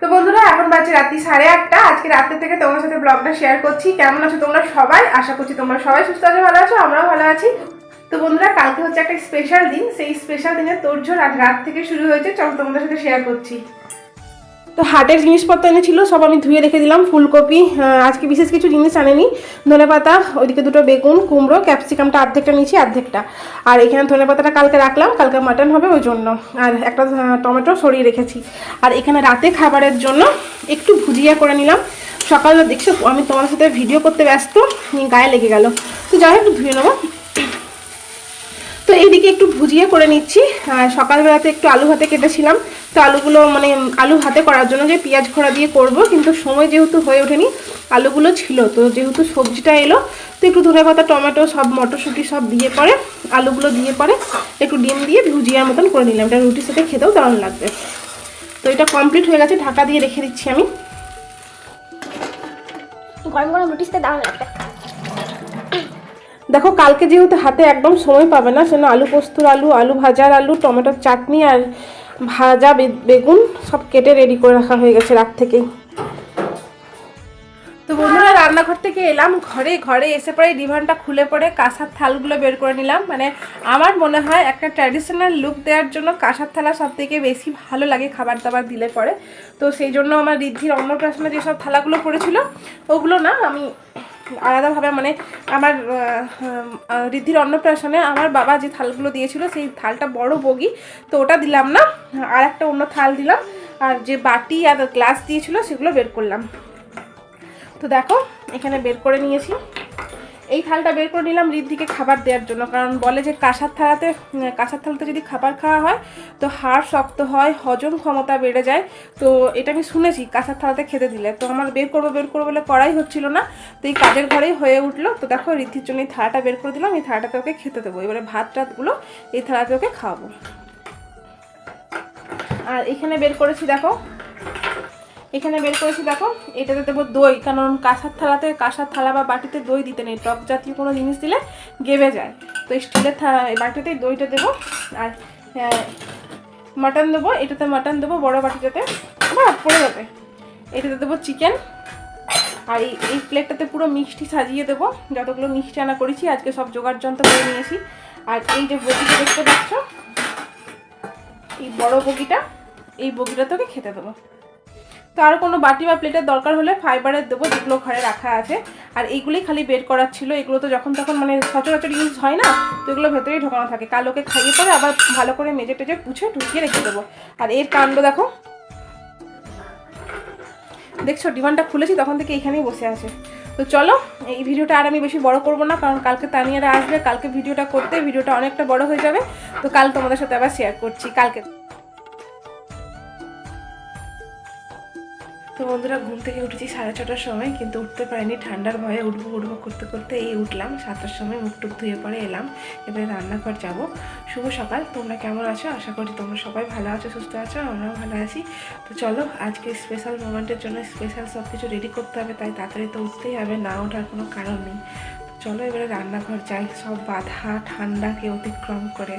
তো বন্ধুরা, এখন বাজে রাত্রি সাড়ে আটটা। আজকে রাত্রে থেকে তোমার সাথে ব্লগটা শেয়ার করছি। কেমন আছো তোমরা সবাই? আশা করছি তোমরা সবাই সুস্থ আছো, ভালো আছো, আমরাও ভালো আছি। তো বন্ধুরা, কালকে হচ্ছে একটা স্পেশাল দিন। সেই স্পেশাল দিনের তোর আজ রাত থেকে শুরু হয়েছে। চলো তোমাদের সাথে শেয়ার করছি। তো হাটের জিনিসপত্র এনেছিল, সব আমি ধুয়ে রেখে দিলাম, ফুলকপি আজকে বিশেষ কিছু জিনিস আনেনি ধনে পাতা ওইদিকে দুটো বেগুন, কুমড়ো, ক্যাপসিকামটা অর্ধেকটা নিয়েছি, অর্ধেকটা। আর এখানে ধনে পাতাটা কালকে রাখলাম, কালকে মাটন হবে ওই জন্য। আর একটা টমেটো সরিয়ে রেখেছি। আর এখানে রাতে খাবারের জন্য একটু ভুজিয়া করে নিলাম। সকালবেলা দেখছ, আমি তোমার সাথে ভিডিও করতে ব্যস্ত, গায়ে লেগে গেল। তো যাই হোক, ধুয়ে নেব। তো এইদিকে একটু ভুজিয়ে করে নিচ্ছি। সকালবেলাতে একটু আলু ভাতে কেটেছিলাম। তো আলুগুলো মানে আলু ভাতে করার জন্য যে পেঁয়াজ খোড়া দিয়ে করব, কিন্তু সময় যেহেতু হয়ে ওঠেনি, আলুগুলো ছিল। তো যেহেতু সবজিটা এলো, তো একটু ধনে পাতা, টমেটো সব, মটরশুঁটি সব দিয়ে পরে, আলুগুলো দিয়ে পরে একটু ডিম দিয়ে ভুজিয়ার মতন করে নিলাম। এটা রুটির সাথে খেতেও দারুণ লাগবে। তো এটা কমপ্লিট হয়ে গেছে, ঢাকা দিয়ে রেখে দিচ্ছি আমি। গরম গরম রুটির সাথে দারুণ লাগবে। দেখো, কালকে যেহেতু হাতে একদম সময় পাবে না, সেজন্য আলু পোস্তর আলু আলু ভাজার আলু, টমেটোর চাটনি আর ভাজা বেগুন সব কেটে রেডি করে রাখা হয়ে গেছে রাত থেকেই। তো বন্ধুরা, রান্নাঘর থেকে এলাম, ঘরে ঘরে এসে পরে ডিভানটা খুলে পড়ে কাঁসার থালগুলো বের করে নিলাম। মানে আমার মনে হয় একটা ট্র্যাডিশনাল লুক দেওয়ার জন্য কাঁসার থালা সব থেকে বেশি ভালো লাগে খাবার দাবার দিলে পরে। তো সেই জন্য আমার ঋদ্ধির অন্নপ্রাশনে যেসব থালাগুলো পড়েছিল, ওগুলো না আমি আলাদাভাবে মানে আমার ঋদ্ধির অন্নপ্রাশনে আমার বাবা যে থালগুলো দিয়েছিল, সেই থালটা বড় বগি, তো ওটা দিলাম না, আর একটা অন্য থাল দিলাম, আর যে বাটি আর গ্লাস দিয়েছিল, সেগুলো বের করলাম। তো দেখো, এখানে বের করে নিয়েছি। এই থালটা বের করে নিলাম ঋদ্ধিকে খাবার দেওয়ার জন্য, কারণ বলে যে কাঁসার থালাতে কাঁসার থালাতে যদি খাবার খাওয়া হয়, তো হাড় শক্ত হয়, হজম ক্ষমতা বেড়ে যায়। তো এটা আমি শুনেছি, কাঁসার থালাতে খেতে দিলে। তো আমার বের করব বের করব বলে করাই হচ্ছিল না, তো এই কাজের ঘরেই হয়ে উঠল। তো দেখো, ঋদ্ধির জন্য এই থালাটা বের করে দিলাম, এই থালাটাতে ওকে খেতে দেবো। এবারে ভাত টাতগুলো এই থালাতে ওকে খাওয়াবো। আর এখানে বের করেছি, দেখো এখানে বের করেছি, দেখো। এটাতে দেবো দই, কারণ কাঁসার থালাতে, কাঁসার থালা বা বাটিতে দই দিতে নেই। টক জাতীয় কোনো জিনিস দিলে গেবে যায়। তো স্টিলের থা- এই বাটিতেই দইটা দেবো। আর মাটন দেবো। এটাতে মাটন দেবো বড় বাটিটাতে। বা পড়ে যাবে। এটাতে দেবো চিকেন। আর এই এই প্লেটটাতে পুরো মিষ্টি সাজিয়ে দেবো। যতগুলো মিষ্টি আনা করেছি, আজকে সব জোগাড় যন্ত্র করে নিয়েছি। আর এই যে বগিটা দেখতে পাচ্ছ, এই বড় বগিটা, এই বগিটা তোকে খেতে দেবো। তো আর কোনো বাটি বা প্লেটের দরকার হলে ফাইবারের দেবো, যেগুলো ঘরে রাখা আছে। আর এইগুলোই খালি বের করার ছিল। এগুলো তো যখন তখন মানে সচরাচর ইউজ হয় না, তো এগুলো ভেতরেই ঢোকানো থাকে। কালোকে খাইয়ে পরে আবার ভালো করে মেজে টেজে পুছে ঢুকিয়ে রেখে দেবো। আর এর কাণ্ড দেখো। দেখছ, ডিমান্ডটা খুলেছি, তখন থেকে এইখানেই বসে আছে। তো চলো, এই ভিডিওটা আর আমি বেশি বড় করব না, কারণ কালকে তানিয়ারা আসবে, কালকে ভিডিওটা করতে, ভিডিওটা অনেকটা বড় হয়ে যাবে। তো কাল তোমাদের সাথে আবার শেয়ার করছি, কালকে। তো বন্ধুরা, ঘুম থেকে উঠেছি সাড়ে ছটার সময়, কিন্তু উঠতে পারিনি। ঠান্ডার ভয়ে উঠবো উঠবো করতে করতে এই উঠলাম। সাতটার সময় মুখ টুক ধুয়ে পরে এলাম। এবারে রান্নাঘর যাব। শুভ সকাল। তোমরা কেমন আছো? আশা করি তোমরা সবাই ভালো আছো, সুস্থ আছো আমরাও ভালো আছি। তো চলো, আজকে স্পেশাল মোমেন্টের জন্য স্পেশাল সব কিছু রেডি করতে হবে, তাই তাড়াতাড়ি তো উঠতেই হবে, না ওঠার কোনো কারণ নেই। চলো এবারে রান্নাঘর যাই। সব বাধা, ঠান্ডাকে অতিক্রম করে।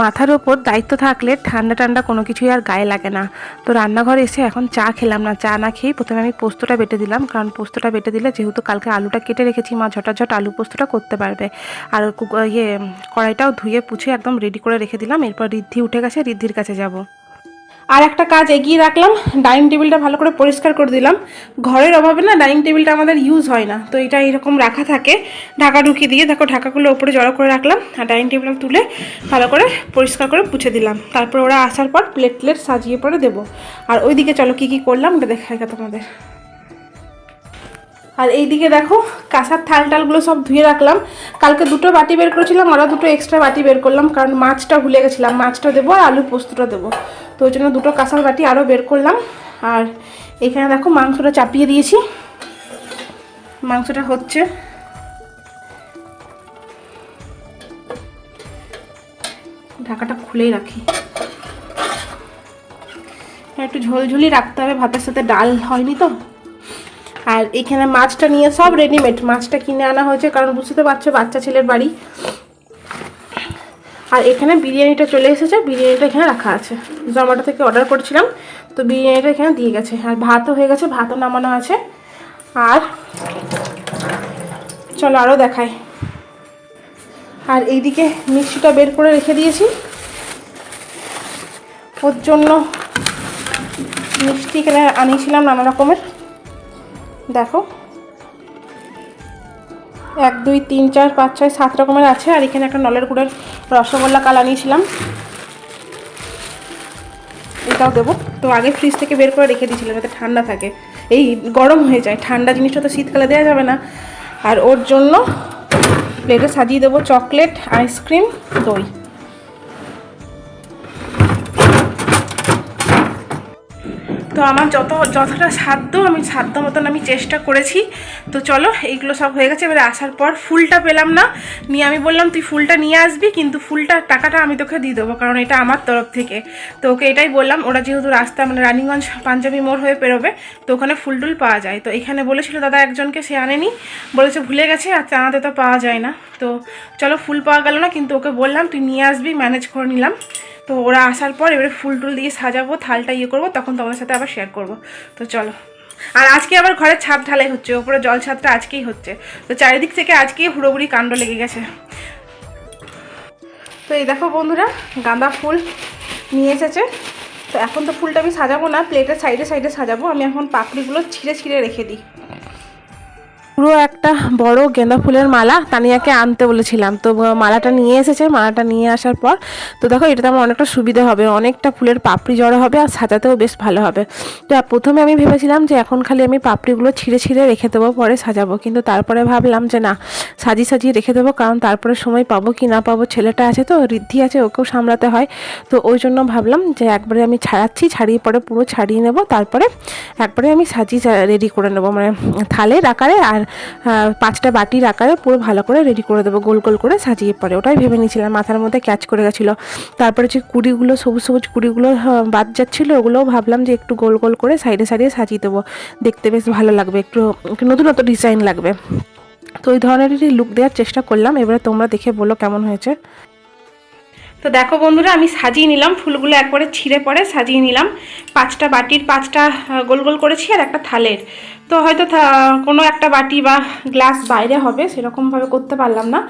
মাথার ওপর দায়িত্ব থাকলে ঠান্ডা ঠান্ডা কোনো কিছুই আর গায়ে লাগে না। তো রান্নাঘরে এসে এখন চা খেলাম না, চা না খেয়েই প্রথমে আমি পোস্তটা বেটে দিলাম, কারণ পোস্তটা বেটে দিলে যেহেতু কালকে আলুটা কেটে রেখেছি, মা ঝটাঝট আলু পোস্তটা করতে পারবে। আর ইয়ে কড়াইটাও ধুয়ে পুছে একদম রেডি করে রেখে দিলাম, এরপর রিদ্ধি উঠে গেছে রিদ্ধির কাছে যাব। আর একটা কাজ এগিয়ে রাখলাম, ডাইনিং টেবিলটা ভালো করে পরিষ্কার করে দিলাম। ঘরের অভাবে না ডাইনিং টেবিলটা আমাদের ইউজ হয় না, তো এটা এরকম রাখা থাকে। ঢাকা ঢুকিয়ে দিয়ে দেখো ঢাকাগুলো ওপরে জড়ো করে রাখলাম, আর ডাইনিং টেবিলটা তুলে ভালো করে পরিষ্কার করে পুছে দিলাম। তারপর ওরা আসার পর প্লেট প্লেট সাজিয়ে পরে দেবো। আর ওইদিকে চলো কী কী করলাম, ওটা দেখা তোমাদের। আর এইদিকে দেখো, কাঁসার থাল টালগুলো সব ধুয়ে রাখলাম। কালকে দুটো বাটি বের করেছিলাম, আরও দুটো এক্সট্রা বাটি বের করলাম, কারণ মাছটা ভুলে গেছিলাম, মাছটা দেবো আর আলু পোস্তটা দেবো। তো ওই জন্য দুটো কাঁসার বাটি আরও বের করলাম। আর এখানে দেখো মাংসটা চাপিয়ে দিয়েছি। মাংসটা হচ্ছে ঢাকাটা খুলেই রাখি। একটু ঝোলঝুলি রাখতে হবে, ভাতের সাথে ডাল হয়নি তো। আর এখানে মাছটা নিয়ে সব রেডিমেড মাছটা কিনে আনা হয়েছে, কারণ বুঝতে পারছ বাচ্চা ছেলের বাড়ি। আর এখানে বিরিয়ানিটা চলে এসেছে, বিরিয়ানিটা এখানে রাখা আছে। জোম্যাটো থেকে অর্ডার করেছিলাম, তো বিরিয়ানিটা এখানে দিয়ে গেছে। আর ভাতও হয়ে গেছে, ভাতও নামানো আছে। আর চলো আরও দেখাই। আর এইদিকে মিষ্টিটা বের করে রেখে দিয়েছি। ওর জন্য মিষ্টি এখানে আনিয়েছিলাম নানা রকমের। দেখো। এক, দুই, তিন, চার, পাঁচ, ছয়, সাত রকমের আছে। আর এখানে একটা নলের গুড়ের রসগোল্লা কাল আনিয়েছিলাম এটাও দেবো। তো আগে ফ্রিজ থেকে বের করে রেখে দিয়েছিলাম যাতে ঠান্ডা থাকে। এই গরম হয়ে যায়। ঠান্ডা জিনিসটা তো শীতকালে দেওয়া যাবে না। আর ওর জন্য প্লেটে সাজিয়ে দেবো চকলেট আইসক্রিম দই। আমার যত, যতটা সাধ্য আমি, সাধ্য মতন আমি চেষ্টা করেছি। তো চলো, এইগুলো সব হয়ে গেছে। এবারে আসার পর ফুলটা পেলাম না। নিয়ে আমি বললাম, তুই ফুলটা নিয়ে আসবি, কিন্তু ফুলটার টাকাটা আমি তোকে দিয়ে দেবো, কারণ এটা আমার তরফ থেকে। তো ওকে এটাই বললাম। ওরা যেহেতু রাস্তা মানে রানীগঞ্জ, পাঞ্জাবি মোড় হয়ে পেরোবে তো ওখানে ফুল টুল পাওয়া যায়। তো এখানে বলেছিল, দাদা একজনকে সে আনেনি। বলেছে, ভুলে গেছে, আর চানাতে তো পাওয়া যায় না। তো চলো, ফুল পাওয়া গেল না, কিন্তু ওকে বললাম, তুই নিয়ে আসবি, ম্যানেজ করে নিলাম। তো ওরা আসার পর এবারে ফুল টুল দিয়ে সাজাবো, থালটা ইয়ে করব, তখন তোমাদের সাথে আবার শেয়ার করব। তো চলো। আর আজকে আবার ঘরের ছাদ ঢালাই হচ্ছে, ওপরে জল ছাদটা আজকেই হচ্ছে। তো চারিদিক থেকে আজকেই হুড়োহুড়ি কাণ্ড লেগে গেছে। তো এই দেখো বন্ধুরা, গাঁদা ফুল নিয়ে এসেছে। তো এখন তো ফুলটা আমি সাজাবো না, প্লেটের সাইডে সাইডে সাজাবো। আমি এখন পাপড়িগুলো ছিঁড়ে ছিঁড়ে রেখে দিই। পুরো একটা বড় গেঁদা ফুলের মালা তানিয়াকে আনতে বলেছিলাম। তো মালাটা নিয়ে এসেছে, মালাটা নিয়ে আসার পর, তো দেখো এটাতে আমার অনেকটা সুবিধা হবে, অনেকটা ফুলের পাপড়ি জড়ো হবে আর সাজাতেও বেশ ভালো হবে। তো প্রথমে আমি ভেবেছিলাম যে এখন খালি আমি পাপড়িগুলো ছিঁড়ে ছিঁড়ে রেখে দেবো, পরে সাজাবো। কিন্তু তারপরে ভাবলাম যে না, সাজিয়ে সাজিয়ে রেখে দেবো, কারণ তারপরে সময় পাবো কি না পাবো, ছেলেটা আছে তো, ঋদ্ধি আছে, ওকেও সামলাতে হয়। তো ওই জন্য ভাবলাম যে একবারে আমি ছাড়াচ্ছি, ছাড়িয়ে পরে পুরো ছাড়িয়ে নেব, তারপরে একবারে আমি সাজিয়ে রেডি করে নেব। মানে থালের আকারে আর পাঁচটা বাটির আকারে পুরো ভালো করে রেডি করে দেবো গোল গোল করে সাজিয়ে পরে। ওটাই ভেবে নিয়েছিলাম মাথার মধ্যে ক্যাচ করে গেছিল। তারপরে যে কুড়িগুলো সবুজ সবুজ কুড়িগুলো আহ, বাদ যাচ্ছিল ওগুলোও ভাবলাম যে একটু গোল গোল করে সাইডে সাইডে সাজিয়ে দেবো। দেখতে বেশ ভালো লাগবে একটু একটু নতুন নতুন ডিজাইন লাগবে। তো ওই ধরনেরই লুক দেওয়ার চেষ্টা করলাম এবারে তোমরা দেখে বলো কেমন হয়েছে। তো দেখো বন্ধুরা, আমি সাজিয়ে নিলাম। ফুলগুলো একবারে ছিঁড়ে পরে সাজিয়ে নিলাম। পাঁচটা বাটির, পাঁচটা গোল গোল করেছি আর একটা থালের। তো হয়তো কোনো একটা বাটি বা গ্লাস বাইরে হবে, সেরকমভাবে করতে পারলাম না।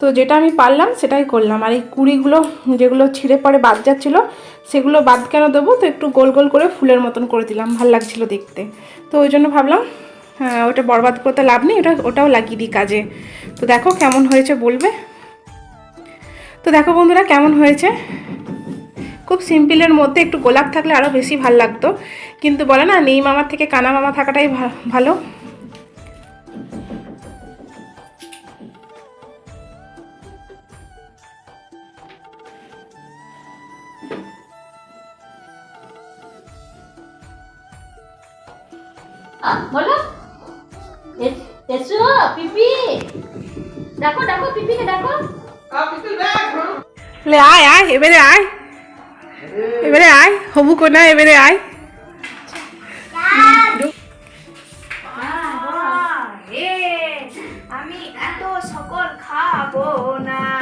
তো যেটা আমি পারলাম, সেটাই করলাম। আর এই কুড়িগুলো যেগুলো ছিঁড়ে পরে বাদ যাচ্ছিল, সেগুলো বাদ কেন দেবো? তো একটু গোল গোল করে ফুলের মতন করে দিলাম। ভালো লাগছিল দেখতে। তো ওই জন্য ভাবলাম ওটা বরবাদ করতে লাভ নেই, ওটা, ওটাও লাগিয়ে দিই কাজে। তো দেখো কেমন হয়েছে বলবে? তো দেখো বন্ধুরা, কেমন হয়েছে? খুব সিম্পলের মধ্যে একটু গোলাপ থাকলে আরও বেশি ভালো লাগতো। কিন্তু বলে না, নেই মামার থেকে কানা মামা থাকাটাই ভালো। দেখো দেখো, পিপিকে দেখো। লে আয় আয় এবারে আয় এবারে আয় হবু কোনা এবারে আয়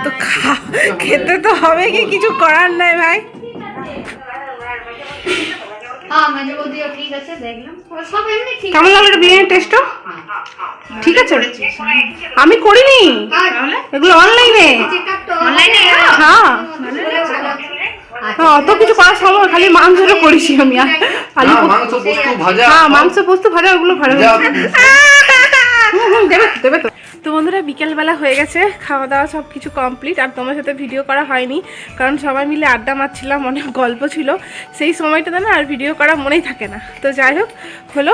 তো খা খেতে তো হবে কি কিছু করার নাই ভাই কেমন লাগল এটা বিরিয়ানির টেস্টটা ঠিক আছে। আমি করিনি। এগুলো অনলাইনে হ্যাঁ। হ্যাঁ, অত কিছু করার সময় খালি মাংসটা করেছি আমি। আর আলু হ্যাঁ, মাংস পোস্ত ভাজা। হ্যাঁ মাংস পোস্ত ভাজা ওগুলো ভালো দেবে দেবে তো। তো বন্ধুরা বিকেলবেলা হয়ে গেছে খাওয়া দাওয়া সব কিছু কমপ্লিট আর তোমার সাথে ভিডিও করা হয়নি কারণ সবাই মিলে আড্ডা মারছিলাম অনেক গল্প ছিল। সেই সময়টাতে না আর ভিডিও করা মনেই থাকে না। তো যাই হোক হলো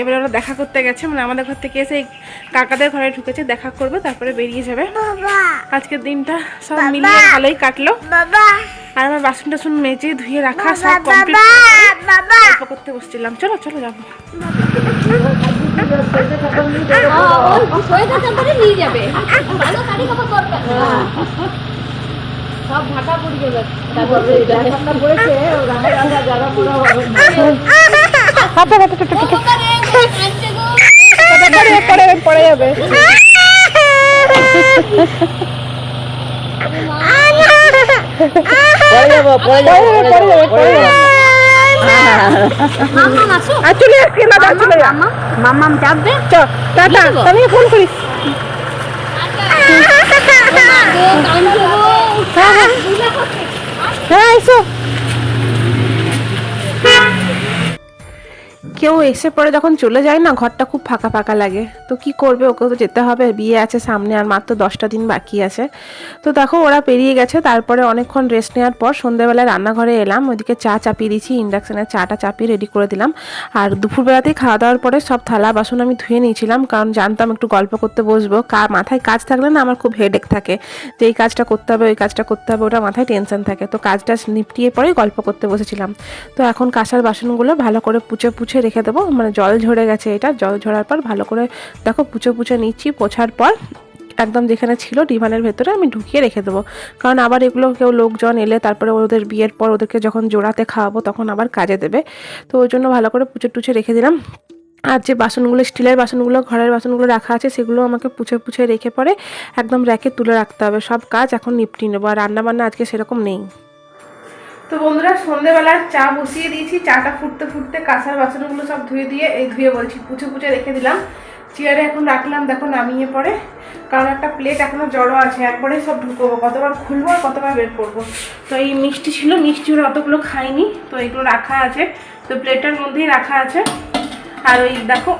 এবার ওরা দেখা করতে গেছে মানে আমাদের ঘর থেকে এসে কাকাদের ঘরে ঢুকেছে দেখা করবে তারপরে বেরিয়ে যাবে। আজকের দিনটা সব মিলিয়ে ভালোই কাটলো। আর আমার বাসন টাসন মেজে ধুয়ে রাখা সব কমপ্লিট গল্প করতে বসছিলাম। চলো চলো যাব। নিয়ে যাবে ভালো শাড়ি কাপড় দরকার সব ঢাকা যাবে, পড়ে যাব। পড়ে যাব পড়ে যাব পড়ে যাব। আর চলে আসছি না যা চলে যা মাম্মাম যাবে চ টাটা? আমি ফোন করিস হ্যাঁ হ্যাঁ হ্যাঁ এসো কেউ এসে পরে যখন চলে যায় না, ঘরটা খুব ফাঁকা ফাঁকা লাগে। তো কি করবে? ওকে তো যেতে হবে, বিয়ে আছে সামনে আর মাত্র দশটা দিন বাকি আছে। তো দেখো, ওরা পেরিয়ে গেছে, তারপরে অনেকক্ষণ রেস্ট নেওয়ার পর সন্ধ্যেবেলায় রান্নাঘরে এলাম, ওইদিকে চা চাপিয়ে দিয়েছি ইন্ডাকশানে চাটা চাপিয়ে রেডি করে দিলাম। আর দুপুরবেলাতেই খাওয়া দাওয়ার পরে সব থালা বাসন আমি ধুয়ে নিয়েছিলাম, কারণ জানতাম একটু গল্প করতে বসবো। কা, মাথায় কাজ থাকলে না আমার খুব হেডেক থাকে। যে এই কাজটা করতে হবে, ওই কাজটা করতে হবে, ওটা মাথায় টেনশন থাকে। তো কাজটা নিপটিয়ে পরেই গল্প করতে বসেছিলাম। তো এখন কাঁসার বাসনগুলো ভালো করে পুছে পুছে রেখে দেবো। মানে জল ঝরে গেছে এটা। জল ঝরার পর ভালো করে দেখো পুছে পুছে নিচ্ছি। পোছার পর একদম যেখানে ছিল ডিভানের ভেতরে আমি ঢুকিয়ে রেখে দেবো। কারণ আবার এগুলো কেউ লোকজন এলে তারপরে ওদের বিয়ের পর ওদেরকে যখন জোড়াতে খাওয়াবো তখন আবার কাজে দেবে। তো ওই জন্য ভালো করে পুচো টুচে রেখে দিলাম। আর যে বাসনগুলো, স্টিলের বাসনগুলো, ঘরের বাসনগুলো রাখা আছে সেগুলো আমাকে পুছে পুছে রেখে পরে একদম র্যাকে তুলে রাখতে হবে। সব কাজ এখন নিপটি নেব। আর রান্নাবান্না আজকে সেরকম নেই। তো বন্ধুরা সন্ধেবেলার চা বসিয়ে দিয়েছি। চাটা ফুটতে ফুটতে কাঁসার বাসনগুলো সব ধুয়ে দিয়ে, এই ধুয়ে বলছি, পুছে পুছে রেখে দিলাম। চেয়ারে এখন রাখলাম, দেখো নামিয়ে পরে কারণ একটা প্লেট এখনও জড়ো আছে, একবারে সব ঢুকবো, কতবার খুলবো আর কতবার বের করব। তো এই মিষ্টি ছিল, মিষ্টি ওরা অতগুলো খাইনি তো এগুলো রাখা আছে। তো প্লেটের মধ্যেই রাখা আছে। আর ওই দেখো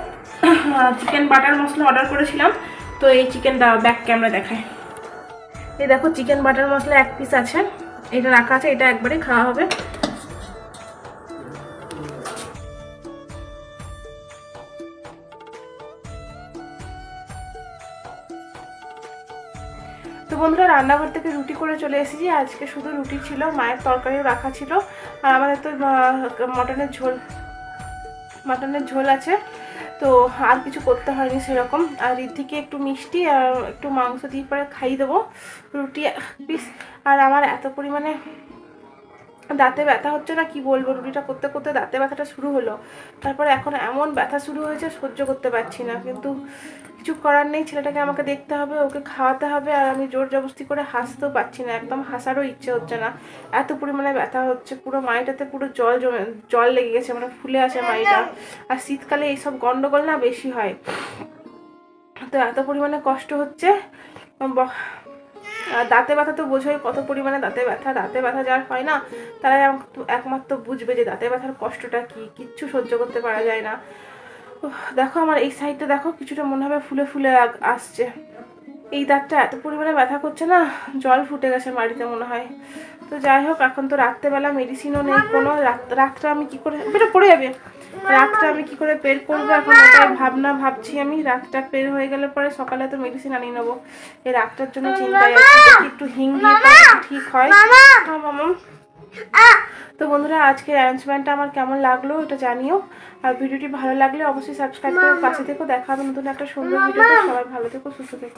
চিকেন বাটার মশলা অর্ডার করেছিলাম, তো এই চিকেন ব্যাক ক্যামেরা দেখায়। এই দেখো চিকেন বাটার মশলা এক পিস আছে। এটা রাখা আছে, এটা একবারে খাওয়া হবে। তো বন্ধুরা, রান্নাঘর থেকে রুটি করে চলে এসেছি। আজকে শুধু রুটি ছিল, মায়ের তরকারিও রাখা ছিল। আর আমাদের তো মটনের ঝোল মটনের ঝোল আছে। তো আর কিছু করতে হয়নি সেরকম। আর ঋদ্ধিকে একটু মিষ্টি আর একটু মাংস দিয়ে পরে খাইয়ে দেবো। রুটি পিস আর আমার এত পরিমাণে দাঁতে ব্যথা হচ্ছে না, কি বলব? রুটিটা করতে করতে দাঁতে ব্যথাটা শুরু হলো। তারপরে এখন এমন ব্যথা শুরু হয়েছে, সহ্য করতে পারছি না। কিন্তু কিছু করার নেই, ছেলেটাকে আমাকে দেখতে হবে, ওকে খাওয়াতে হবে, আর আমি জোর জবস্তি করে হাসতেও পারছি না, একদম হাসারও ইচ্ছে হচ্ছে না। এত পরিমাণে ব্যথা হচ্ছে, পুরো মাইটাতে পুরো জল জমে, জল লেগে গেছে মানে ফুলে আসে মাইটা আর শীতকালে এইসব গন্ডগোল না বেশি হয়। তো এত পরিমাণে কষ্ট হচ্ছে দাঁতে ব্যথা তো বোঝোই কত পরিমাণে দাঁতে ব্যথা দাঁতে ব্যথা যার হয় না, তারাই একমাত্র বুঝবে যে দাঁতে ব্যথার কষ্টটা কি, কিচ্ছু সহ্য করতে পারা যায় না। দেখো আমার এই সাইডটা দেখো, কিছুটা মনে হবে ফুলে ফুলে আসছে। এই দাঁতটা এত পরিমাণে ব্যথা করছে না? জল ফুটে গেছে মাটিতে মনে হয়। তো যাই হোক এখন তো রাত্রেবেলা মেডিসিনও নেই কোনো রাত- রাতটা আমি কি করে এটা পড়ে যাবে। রাতটা আমি কি করে বের করব এখন ওটাই ভাবনা ভাবছি আমি। রাতটা বের হয়ে গেলে পরে সকালে তো মেডিসিন আনিয়ে নেব। এই রাতটার জন্য চিন্তায় আছি একটু হিং দিয়ে ঠিক হয়? হ্যাঁ তো বন্ধুরা আজকের অ্যারেঞ্জমেন্টটা আমার কেমন লাগল এটা জানিও। আর ভিডিওটি ভালো লাগলে অবশ্যই সাবস্ক্রাইব করে পাশে থেকো। দেখা হবে নতুন একটা সুন্দর ভিডিওতে সবাই ভালো থেকো সুস্থ থেকো।